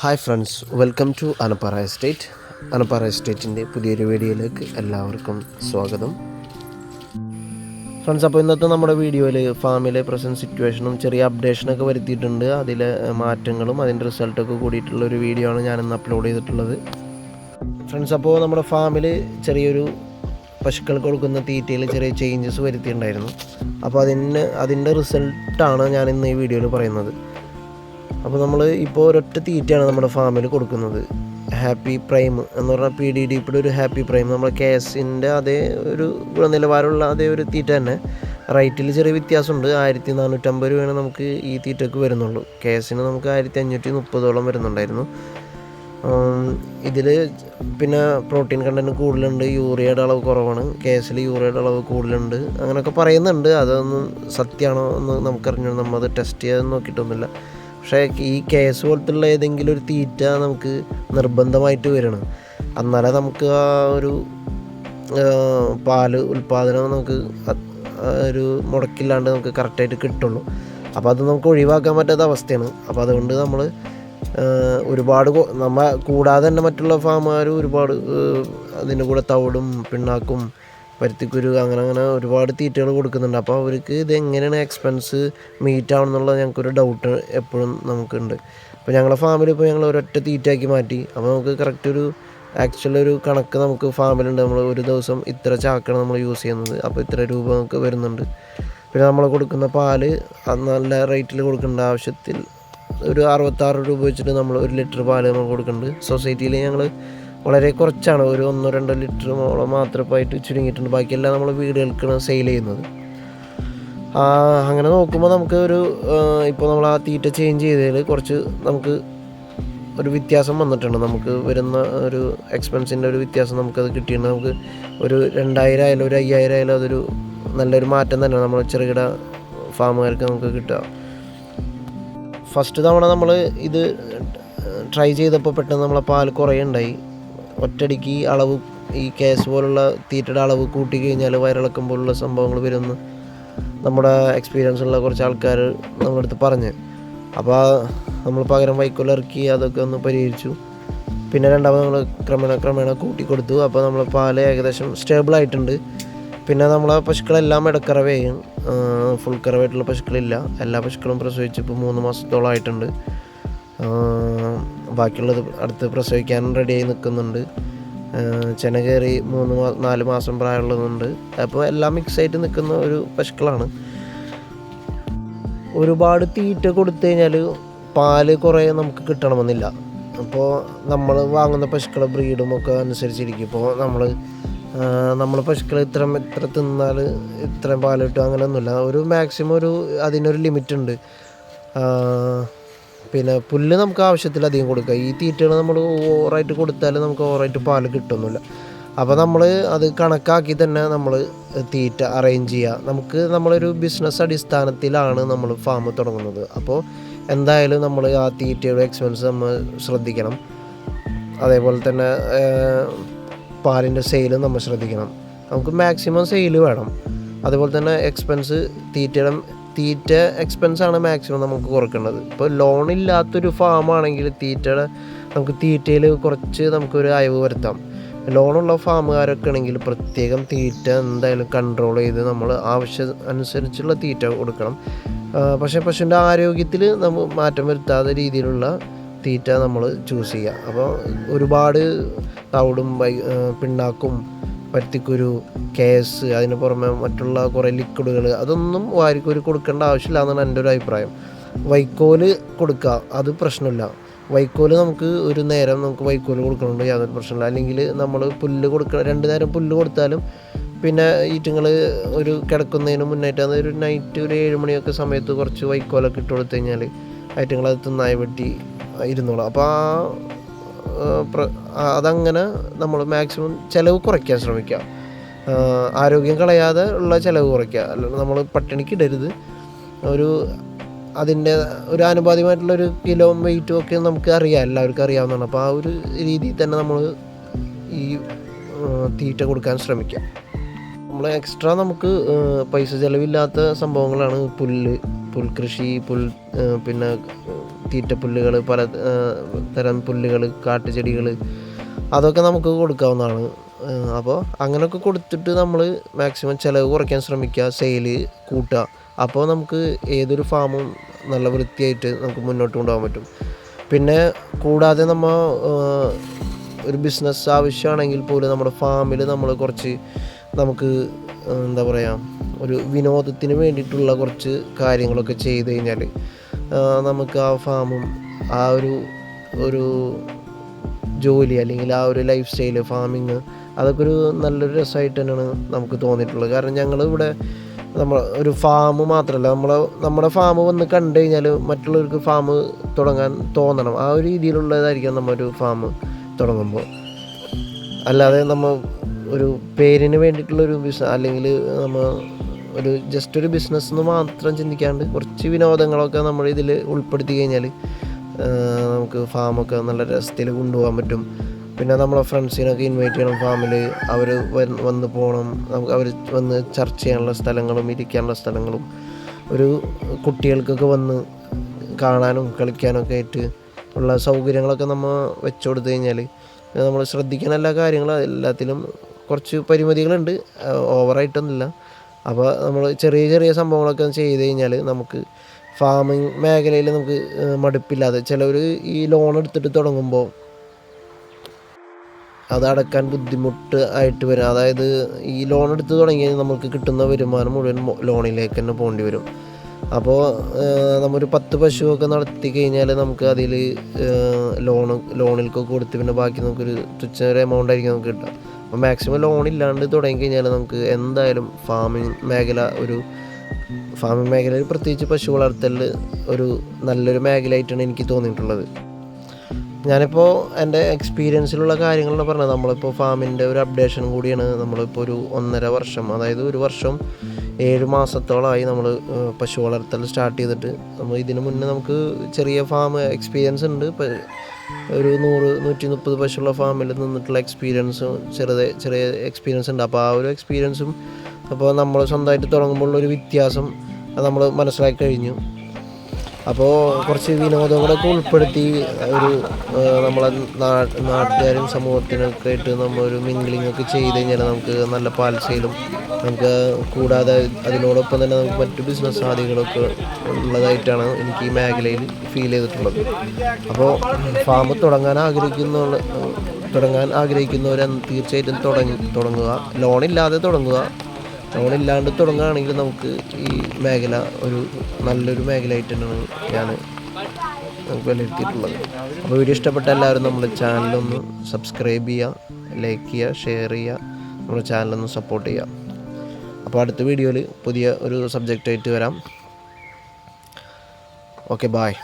Hi friends welcome to Anappara estate Anappara എസ്റ്റേറ്റിന്റെ പുതിയൊരു വീഡിയോയിലേക്ക് എല്ലാവർക്കും സ്വാഗതം. ഫ്രണ്ട്സ് അപ്പോൾ ഇന്നത്തെ നമ്മുടെ വീഡിയോയിൽ ഫാമിലെ പ്രസന്റ് സിറ്റുവേഷനും ചെറിയ അപ്ഡേഷനൊക്കെ വരുത്തിയിട്ടുണ്ട്. അതിലെ മാറ്റങ്ങളും അതിന്റെ റിസൾട്ടൊക്കെ കൂടിയിട്ടുള്ള ഒരു വീഡിയോ ആണ് ഞാനിന്ന് അപ്ലോഡ് ചെയ്തിട്ടുള്ളത്. ഫ്രണ്ട്സ് അപ്പോൾ നമ്മുടെ ഫാമിൽ ചെറിയൊരു പശുക്കൾക്ക് കൊടുക്കുന്ന തീറ്റയിൽ ചെറിയ ചേഞ്ചസ് വരുത്തിയിട്ടുണ്ടായിരുന്നു. അപ്പോൾ അതിന് അതിന്റെ റിസൾട്ടാണ് ഞാൻ ഇന്ന് ഈ വീഡിയോയിൽ പറയുന്നത്. അപ്പോൾ നമ്മൾ ഇപ്പോൾ ഒരൊറ്റ തീറ്റയാണ് നമ്മുടെ ഫാമിൽ കൊടുക്കുന്നത്. ഹാപ്പി പ്രൈം എന്ന് പറഞ്ഞാൽ പി ഡി ഡി ഒരു ഹാപ്പി പ്രൈം നമ്മുടെ കേസിന്റെ അതേ ഒരു ഗുണനിലവാരമുള്ള അതേ ഒരു തീറ്റ തന്നെ. റേറ്റിൽ ചെറിയ വ്യത്യാസമുണ്ട്. ആയിരത്തി നാനൂറ്റമ്പത് രൂപയാണ് നമുക്ക് ഈ തീറ്റയ്ക്ക് വരുന്നുള്ളൂ. കേസിന് നമുക്ക് ആയിരത്തി അഞ്ഞൂറ്റി മുപ്പതോളം വരുന്നുണ്ടായിരുന്നു. ഇതിൽ പിന്നെ പ്രോട്ടീൻ കണ്ടന്റ് കൂടുതലുണ്ട്. യൂറിയയുടെ അളവ് കുറവാണ്. കേസിൽ യൂറിയയുടെ അളവ് കൂടുതലുണ്ട്. അങ്ങനെയൊക്കെ പറയുന്നുണ്ട്. അതൊന്നും സത്യമാണോ എന്ന് നമുക്കറിഞ്ഞു അത് ടെസ്റ്റ് ചെയ്യാൻ നോക്കിയിട്ടൊന്നുമില്ല. പക്ഷേ ഈ കേസ് പോലത്തുള്ള ഏതെങ്കിലും ഒരു തീറ്റ നമുക്ക് നിർബന്ധമായിട്ട് വരണം എന്നാലേ നമുക്ക് ആ ഒരു പാൽ ഉൽപ്പാദനം നമുക്ക് ഒരു മുടക്കില്ലാണ്ട് നമുക്ക് കറക്റ്റായിട്ട് കിട്ടുള്ളൂ. അപ്പോൾ അത് നമുക്ക് ഒഴിവാക്കാൻ പറ്റാത്ത അവസ്ഥയാണ്. അപ്പോൾ അതുകൊണ്ട് നമ്മൾ ഒരുപാട് നമ്മ കൂടാതെ തന്നെ മറ്റുള്ള ഫാമുകാർ ഒരുപാട് അതിന്റെ കൂടെ തവിടും പിണ്ണാക്കും പരുത്തിക്കുരു അങ്ങനെ അങ്ങനെ ഒരുപാട് തീറ്റകൾ കൊടുക്കുന്നുണ്ട്. അപ്പോൾ അവർക്ക് ഇത് എങ്ങനെയാണ് എക്സ്പെൻസ് മീറ്റ് ആവണമെന്നുള്ള ഞങ്ങൾക്കൊരു ഡൗട്ട് എപ്പോഴും നമുക്കുണ്ട്. അപ്പോൾ ഞങ്ങളുടെ ഫാമിൽ ഇപ്പോൾ ഞങ്ങൾ ഒരൊറ്റ തീറ്റയാക്കി മാറ്റി. അപ്പോൾ നമുക്ക് കറക്റ്റ് ഒരു ആക്ച്വൽ ഒരു കണക്ക് നമുക്ക് ഫാമിലുണ്ട്. നമ്മൾ ഒരു ദിവസം ഇത്ര ചാക്കാണ് നമ്മൾ യൂസ് ചെയ്യുന്നത്. അപ്പോൾ ഇത്ര രൂപ നമുക്ക് വരുന്നുണ്ട്. പിന്നെ നമ്മൾ കൊടുക്കുന്ന പാൽ നല്ല റേറ്റിൽ കൊടുക്കേണ്ട ആവശ്യത്തിൽ ഒരു അറുപത്താറ് രൂപ വെച്ചിട്ട് നമ്മൾ ഒരു ലിറ്റർ പാൽ നമ്മൾ കൊടുക്കുന്നുണ്ട് സൊസൈറ്റിയിൽ ഞങ്ങൾ വളരെ കുറച്ചാണ്. ഒരു ഒന്നോ രണ്ടോ ലിറ്റർ മോളം മാത്രമായിട്ട് ചുരുങ്ങിയിട്ടുണ്ട്. ബാക്കിയെല്ലാം നമ്മൾ വീടുകൾക്കാണ് സെയിൽ ചെയ്യുന്നത്. അങ്ങനെ നോക്കുമ്പോൾ നമുക്ക് ഒരു ഇപ്പോൾ നമ്മൾ ആ തീറ്റ ചേഞ്ച് ചെയ്തതിൽ കുറച്ച് നമുക്ക് ഒരു വ്യത്യാസം വന്നിട്ടുണ്ട്. നമുക്ക് വരുന്ന ഒരു എക്സ്പെൻസിന്റെ ഒരു വ്യത്യാസം നമുക്കത് കിട്ടിയിട്ടുണ്ട്. നമുക്ക് ഒരു രണ്ടായിരം ആയാലും ഒരു അയ്യായിരം ആയാലും അതൊരു നല്ലൊരു മാറ്റം തന്നെ നമ്മൾ ചെറുകിട ഫാമുകാർക്ക് നമുക്ക് കിട്ടുക. ഫസ്റ്റ് തവണ നമ്മൾ ഇത് ട്രൈ ചെയ്തപ്പോൾ പെട്ടെന്ന് നമ്മളെ പാൽ കുറേ ഉണ്ടായി ഒറ്റയടിക്ക് ഈ അളവ് ഈ കേസ് പോലുള്ള തീറ്റയുടെ അളവ് കൂട്ടി കഴിഞ്ഞാൽ വയറിളക്കം പോലുള്ള സംഭവങ്ങൾ വരുമെന്ന് നമ്മുടെ എക്സ്പീരിയൻസ് ഉള്ള കുറച്ച് ആൾക്കാർ നമ്മുടെ അടുത്ത് പറഞ്ഞ് അപ്പോൾ നമ്മൾ പകരം വൈക്കോൽ ഇറക്കി അതൊക്കെ ഒന്ന് പരിഹരിച്ചു. പിന്നെ രണ്ടാമത് നമ്മൾ ക്രമേണ ക്രമേണ കൂട്ടി കൊടുത്തു അപ്പോൾ നമ്മൾ പാൽ ഏകദേശം സ്റ്റേബിൾ ആയിട്ടുണ്ട്. പിന്നെ നമ്മളെ പശുക്കളെല്ലാം ഇടക്കറവയും ഫുൾ കറവായിട്ടുള്ള പശുക്കളില്ല. എല്ലാ പശുക്കളും പ്രസവിച്ച് ഇപ്പോൾ മൂന്ന് മാസത്തോളം ആയിട്ടുണ്ട് ബാക്കിയുള്ളത് അടുത്ത് പ്രസവിക്കാനും റെഡിയായി നിൽക്കുന്നുണ്ട്. ചെന കയറി മൂന്ന് നാല് മാസം പ്രായമുള്ളതുണ്ട് അപ്പോൾ എല്ലാം മിക്സ് ആയിട്ട് നിൽക്കുന്ന ഒരു പശുക്കളാണ്. ഒരുപാട് തീറ്റ കൊടുത്തു കഴിഞ്ഞാൽ പാൽ കുറേ നമുക്ക് കിട്ടണമെന്നില്ല. അപ്പോൾ നമ്മൾ വാങ്ങുന്ന പശുക്കളെ ബ്രീഡും ഒക്കെ അനുസരിച്ചിരിക്കും. ഇപ്പോൾ നമ്മൾ നമ്മൾ പശുക്കൾ ഇത്ര ഇത്ര തിന്നാൽ ഇത്രയും പാൽ കിട്ടും അങ്ങനെയൊന്നുമില്ല. ഒരു മാക്സിമം ഒരു അതിനൊരു ലിമിറ്റ് ഉണ്ട് പിന്നെ പുല്ല് നമുക്ക് ആവശ്യത്തിലധികം കൊടുക്കുക ഈ തീറ്റകൾ നമ്മൾ ഓവറായിട്ട് കൊടുത്താൽ നമുക്ക് ഓവറായിട്ട് പാൽ കിട്ടുന്നില്ല. അപ്പോൾ നമ്മൾ അത് കണക്കാക്കി തന്നെ നമ്മൾ തീറ്റ അറേഞ്ച് ചെയ്യുക നമുക്ക് നമ്മളൊരു ബിസിനസ് അടിസ്ഥാനത്തിലാണ് നമ്മൾ ഫാം തുടങ്ങുന്നത്. അപ്പോൾ എന്തായാലും നമ്മൾ ആ തീറ്റയുടെ എക്സ്പെൻസ് നമ്മൾ ശ്രദ്ധിക്കണം. അതേപോലെ തന്നെ പാലിന്റെ സെയിലും നമ്മൾ ശ്രദ്ധിക്കണം. നമുക്ക് മാക്സിമം സെയിൽ വേണം. അതുപോലെ തന്നെ എക്സ്പെൻസ് തീറ്റയുടെ തീറ്റ എക്സ്പെൻസ് ആണ് മാക്സിമം നമുക്ക് കുറക്കേണ്ടത്. ഇപ്പോൾ ലോൺ ഇല്ലാത്തൊരു ഫാമാണെങ്കിൽ തീറ്റയുടെ നമുക്ക് തീറ്റയിൽ കുറച്ച് നമുക്കൊരു അയവ് വരുത്താം. ലോണുള്ള ഫാമുകാരൊക്കെ ആണെങ്കിൽ പ്രത്യേകം തീറ്റ എന്തായാലും കൺട്രോൾ ചെയ്ത് നമ്മൾ ആവശ്യം അനുസരിച്ചുള്ള തീറ്റ കൊടുക്കണം. പക്ഷേ പശുവിന്റെ ആരോഗ്യത്തിൽ നമ്മൾ മാറ്റം വരുത്താത്ത രീതിയിലുള്ള തീറ്റ നമ്മൾ ചൂസ് ചെയ്യുക. അപ്പോൾ ഒരുപാട് തവിടും പിണ്ണാക്കും പരുത്തിക്കുരു കേസ് അതിന് പുറമെ മറ്റുള്ള കുറേ ലിക്വിഡുകൾ അതൊന്നും വാരിക്കൂരി കൊടുക്കേണ്ട ആവശ്യമില്ല എന്നാണ് എന്റെ ഒരു അഭിപ്രായം. വൈക്കോൽ കൊടുക്കുക അത് പ്രശ്നമില്ല. വൈക്കോൽ നമുക്ക് ഒരു നേരം നമുക്ക് വൈക്കോൽ കൊടുക്കണുണ്ട് യാതൊരു പ്രശ്നമില്ല. അല്ലെങ്കിൽ നമ്മൾ പുല്ല് കൊടുക്കണം രണ്ട് നേരം പുല്ല് കൊടുത്താലും പിന്നെ ഈറ്റുങ്ങൾ ഒരു കിടക്കുന്നതിന് മുന്നായിട്ട് അത് ഒരു നൈറ്റ് ഒരു ഏഴ് മണിയൊക്കെ സമയത്ത് കുറച്ച് വൈക്കോലൊക്കെ ഇട്ട് കൊടുത്തു കഴിഞ്ഞാൽ ഐറ്റങ്ങൾ അത് വെട്ടി ഇരുന്നോളാം. അപ്പോൾ ആ, അതങ്ങനെ നമ്മൾ മാക്സിമം ചിലവ് കുറയ്ക്കാൻ ശ്രമിക്കുക ആരോഗ്യം കളയാതെ ഉള്ള ചിലവ് കുറയ്ക്കുക അല്ലാണ്ട് നമ്മൾ പട്ടിണിക്ക് ഇടരുത്. ഒരു അതിന്റെ ഒരു ആനുപാതികമായിട്ടുള്ള ഒരു കിലോ വെയിറ്റും ഒക്കെ നമുക്ക് അറിയാം. എല്ലാവർക്കും അറിയാവുന്നതാണ്. അപ്പോൾ ആ ഒരു രീതിയിൽ തന്നെ നമ്മൾ ഈ തീറ്റ കൊടുക്കാൻ ശ്രമിക്കുക നമ്മൾ എക്സ്ട്രാ നമുക്ക് പൈസ ചിലവില്ലാത്ത സംഭവങ്ങളാണ് പുല്ല് പുൽകൃഷി പുൽ പിന്നെ തീറ്റപ്പുല്ലുകൾ പല തരം പുല്ലുകൾ കാട്ടുചെടികൾ അതൊക്കെ നമുക്ക് കൊടുക്കാവുന്നതാണ്. അപ്പോൾ അങ്ങനെയൊക്കെ കൊടുത്തിട്ട് നമ്മൾ മാക്സിമം ചിലവ് കുറയ്ക്കാൻ ശ്രമിക്കുക സെയിൽ കൂട്ടുക. അപ്പോൾ നമുക്ക് ഏതൊരു ഫാമും നല്ല വൃത്തിയായിട്ട് നമുക്ക് മുന്നോട്ട് കൊണ്ടുപോകാൻ പറ്റും. പിന്നെ കൂടാതെ നമ്മൾ ഒരു ബിസിനസ് ആവശ്യമാണെങ്കിൽ പോലും നമ്മുടെ ഫാമിൽ നമ്മൾ കുറച്ച് നമുക്ക് എന്താ പറയുക ഒരു വിനോദത്തിന് വേണ്ടിയിട്ടുള്ള കുറച്ച് കാര്യങ്ങളൊക്കെ ചെയ്ത് കഴിഞ്ഞാൽ നമുക്ക് ആ ഫാമും ആ ഒരു ഒരു ജോലി അല്ലെങ്കിൽ ആ ഒരു ലൈഫ് സ്റ്റൈൽ ഫാമിങ് അതൊക്കെ ഒരു നല്ലൊരു രസമായിട്ട് തന്നെയാണ് നമുക്ക് തോന്നിയിട്ടുള്ളത്. കാരണം ഞങ്ങൾ ഇവിടെ നമ്മൾ ഒരു ഫാം മാത്രമല്ല നമ്മൾ നമ്മുടെ ഫാം വന്ന് കണ്ടു കഴിഞ്ഞാൽ മറ്റുള്ളവർക്ക് ഫാം തുടങ്ങാൻ തോന്നണം. ആ ഒരു രീതിയിലുള്ളതായിരിക്കും നമ്മളൊരു ഫാം തുടങ്ങുമ്പോൾ. അല്ലാതെ നമ്മൾ ഒരു പേരിന് വേണ്ടിയിട്ടുള്ളൊരു ബിസിനസ് അല്ലെങ്കിൽ നമ്മൾ ഒരു ജസ്റ്റ് ഒരു ബിസിനസ് എന്ന് മാത്രം ചിന്തിക്കാണ്ട് കുറച്ച് വിനോദങ്ങളൊക്കെ നമ്മൾ ഇതിൽ ഉൾപ്പെടുത്തി കഴിഞ്ഞാൽ നമുക്ക് ഫാമൊക്കെ നല്ല രസത്തിൽ കൊണ്ടുപോകാൻ പറ്റും. പിന്നെ നമ്മളെ ഫ്രണ്ട്സിനൊക്കെ ഇൻവൈറ്റ് ചെയ്യണം ഫാമിൽ അവർ വന്ന് പോകണം നമുക്ക് അവർ വന്ന് ചർച്ച ചെയ്യാനുള്ള സ്ഥലങ്ങളും ഇരിക്കാനുള്ള സ്ഥലങ്ങളും. ഒരു കുട്ടികൾക്കൊക്കെ വന്ന് കാണാനും കളിക്കാനൊക്കെ ആയിട്ട് ഉള്ള സൗകര്യങ്ങളൊക്കെ നമ്മൾ വെച്ചു കൊടുത്തു കഴിഞ്ഞാൽ നമ്മൾ ശ്രദ്ധിക്കുന്ന എല്ലാ കാര്യങ്ങളും എല്ലാത്തിലും കുറച്ച് പരിമിതികളുണ്ട്. ഓവറായിട്ടൊന്നുമില്ല അപ്പോൾ നമ്മൾ ചെറിയ ചെറിയ സംഭവങ്ങളൊക്കെ ചെയ്ത് കഴിഞ്ഞാൽ നമുക്ക് ഫാമിങ് മേഖലയിൽ നമുക്ക് മടുപ്പില്ലാതെ ചിലവർ ഈ ലോൺ എടുത്തിട്ട് തുടങ്ങുമ്പോൾ അത് അടക്കാൻ ബുദ്ധിമുട്ട് ആയിട്ട് വരും. അതായത് ഈ ലോൺ എടുത്ത് തുടങ്ങി കഴിഞ്ഞാൽ നമുക്ക് കിട്ടുന്ന വരുമാനം മുഴുവൻ ലോണിലേക്ക് തന്നെ പോകേണ്ടി വരും. അപ്പോൾ നമ്മൊരു പത്ത് പശുവൊക്കെ നടത്തി കഴിഞ്ഞാൽ നമുക്ക് അതിൽ ലോൺ ലോണിൽക്കൊക്കെ കൊടുത്ത് പിന്നെ ബാക്കി നമുക്കൊരു തുച്ഛ ഒരു എമൗണ്ട് ആയിരിക്കും നമുക്ക് കിട്ടുക. അപ്പോൾ മാക്സിമം ലോൺ ഇല്ലാണ്ട് തുടങ്ങി കഴിഞ്ഞാൽ നമുക്ക് എന്തായാലും ഫാമിംഗ് മേഖല ഒരു ഫാമിംഗ് മേഖലയിൽ പ്രത്യേകിച്ച് പശു വളർത്തലിൽ ഒരു നല്ലൊരു മേഖലയായിട്ടാണ് എനിക്ക് തോന്നിയിട്ടുള്ളത്. ഞാനിപ്പോൾ എന്റെ എക്സ്പീരിയൻസിലുള്ള കാര്യങ്ങളാണ് പറഞ്ഞത്. നമ്മളിപ്പോൾ ഫാമിന്റെ ഒരു അപ്ഡേഷൻ കൂടിയാണ്. നമ്മളിപ്പോൾ ഒരു ഒന്നര വർഷം അതായത് ഒരു വർഷം ഏഴ് മാസത്തോളമായി നമ്മൾ പശു വളർത്തൽ സ്റ്റാർട്ട് ചെയ്തിട്ട്. നമ്മൾ ഇതിനു മുന്നേ നമുക്ക് ചെറിയ ഫാം എക്സ്പീരിയൻസ് ഉണ്ട്. ഒരു നൂറ് നൂറ്റി മുപ്പത് പശുള്ള ഫാമിൽ നിന്നിട്ടുള്ള എക്സ്പീരിയൻസും ചെറുത് ചെറിയ എക്സ്പീരിയൻസ് ഉണ്ട്. അപ്പോൾ ആ ഒരു എക്സ്പീരിയൻസും അപ്പോൾ നമ്മൾ സ്വന്തമായിട്ട് തുടങ്ങുമ്പോഴുള്ള ഒരു വ്യത്യാസം അത് നമ്മൾ മനസ്സിലാക്കി കഴിഞ്ഞു. അപ്പോൾ കുറച്ച് വിനോദങ്ങളൊക്കെ ഉൾപ്പെടുത്തി ഒരു നമ്മളെ നാട്ടുകാരും സമൂഹത്തിനൊക്കെ ആയിട്ട് നമ്മളൊരു മിങ്കിളിംഗ് ഒക്കെ ചെയ്ത് കഴിഞ്ഞാൽ നമുക്ക് നല്ല പാൽസയിലും നമുക്ക് കൂടാതെ അതിനോടൊപ്പം തന്നെ നമുക്ക് മറ്റു ബിസിനസ് സാധ്യതകളൊക്കെ ഉള്ളതായിട്ടാണ് എനിക്ക് ഈ മേഖലയിൽ ഫീൽ ചെയ്തിട്ടുള്ളത്. അപ്പോൾ ഫാം തുടങ്ങാൻ ആഗ്രഹിക്കുന്ന തുടങ്ങാൻ ആഗ്രഹിക്കുന്നവരെ തീർച്ചയായിട്ടും തുടങ്ങി തുടങ്ങുക. ലോണില്ലാതെ തുടങ്ങുക. ലോണില്ലാണ്ട് തുടങ്ങുകയാണെങ്കിൽ നമുക്ക് ഈ മേഖല ഒരു നല്ലൊരു മേഖലയായിട്ട് തന്നെയാണ് നമുക്ക് വിലയിരുത്തിയിട്ടുള്ളത്. അപ്പോൾ വീഡിയോ ഇഷ്ടപ്പെട്ട എല്ലാവരും നമ്മുടെ ചാനലൊന്ന് സബ്സ്ക്രൈബ് ചെയ്യുക ലൈക്ക് ചെയ്യുക ഷെയർ ചെയ്യുക നമ്മുടെ ചാനലൊന്ന് സപ്പോർട്ട് ചെയ്യുക. അപ്പോൾ അടുത്ത വീഡിയോയിൽ പുതിയ ഒരു സബ്ജക്റ്റായിട്ട് വരാം. Okay bye